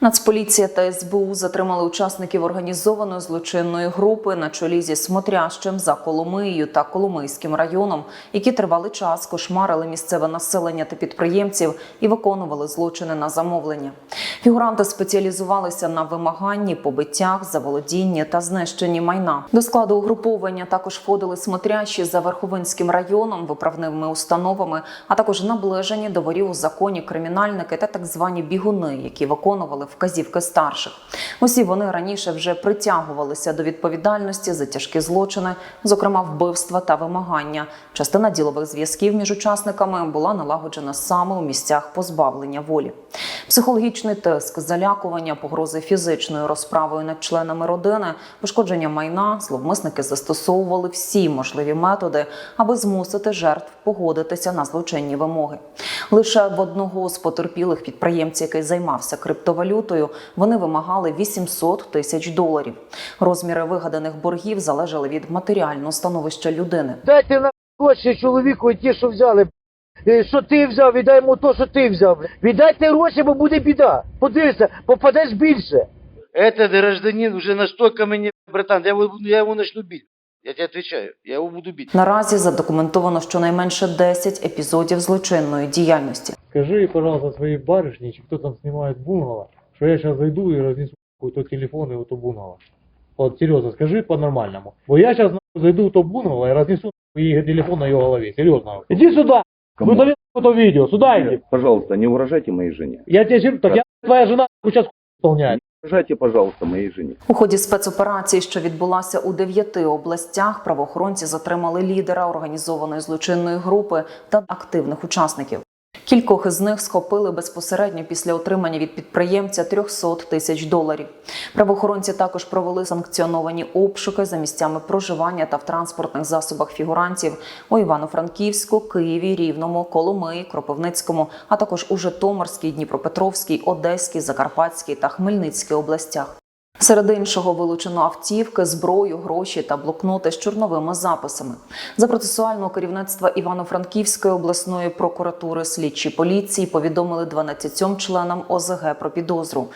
Нацполіція та СБУ затримали учасників організованої злочинної групи на чолі зі Смотрящим за Коломиєю та Коломийським районом, які тривалий час кошмарили місцеве населення та підприємців і виконували злочини на замовлення. Фігуранти спеціалізувалися на вимаганні, побиттях, заволодінні та знищенні майна. До складу угруповання також входили смотрящі за Верховинським районом, виправними установами, а також наближені до ворів у законі кримінальники та так звані бігуни, які виконували вказівки старших. Усі вони раніше вже притягувалися до відповідальності за тяжкі злочини, зокрема вбивства та вимагання. Частина ділових зв'язків між учасниками була налагоджена саме у місцях позбавлення волі. Психологічний тиск, залякування, погрози фізичною розправою над членами родини, пошкодження майна, зловмисники застосовували всі можливі методи, аби змусити жертв погодитися на злочинні вимоги. Лише в одного з потерпілих підприємців, який займався криптовалютою, вони вимагали 800 тисяч доларів. Розміри вигаданих боргів залежали від матеріального становища людини. Дайте на гроші чоловіку ті, що взяли. Е, Що ти взяв, віддай йому то, що ти взяв. Віддайте гроші, бо буде біда. Подивися, попадеш більше. Этот гражданин уже настолько мені, братан, я его, я его начну бить. Я тебе отвечаю, я его буду бить. Наразі задокументовано щонайменше 10 епізодів злочинної діяльності. Скажи, пожалуйста, своей барышне, чи кто там снимает бунгало, что я сейчас зайду и разнесу какой-то телефон и вот то бунгало. Вот серьезно, скажи по-нормальному. Вот я сейчас зайду в то бунгало и разнесу ей телефон на ее голове. Серьезно. Иди сюда. Кому? Удали это видео. Сюда иди. Пожалуйста, не угрожайте моей жене. Я тебе серьезно, так я твоя жена сейчас исполняет. Вважайте, пожалуйста, моїй жені У ході спецоперації, що відбулася у дев'яти областях, правоохоронці затримали лідера організованої злочинної групи та активних учасників. Кількох із них схопили безпосередньо після отримання від підприємця 300 тисяч доларів. Правоохоронці також провели санкціоновані обшуки за місцями проживання та в транспортних засобах фігурантів у Івано-Франківську, Києві, Рівному, Коломиї, Кропивницькому, а також у Житомирській, Дніпропетровській, Одеській, Закарпатській та Хмельницькій областях. Серед іншого вилучено автівки, зброю, гроші та блокноти з чорновими записами. За процесуального керівництва Івано-Франківської обласної прокуратури слідчі поліції повідомили 12 членам ОЗГ про підозру.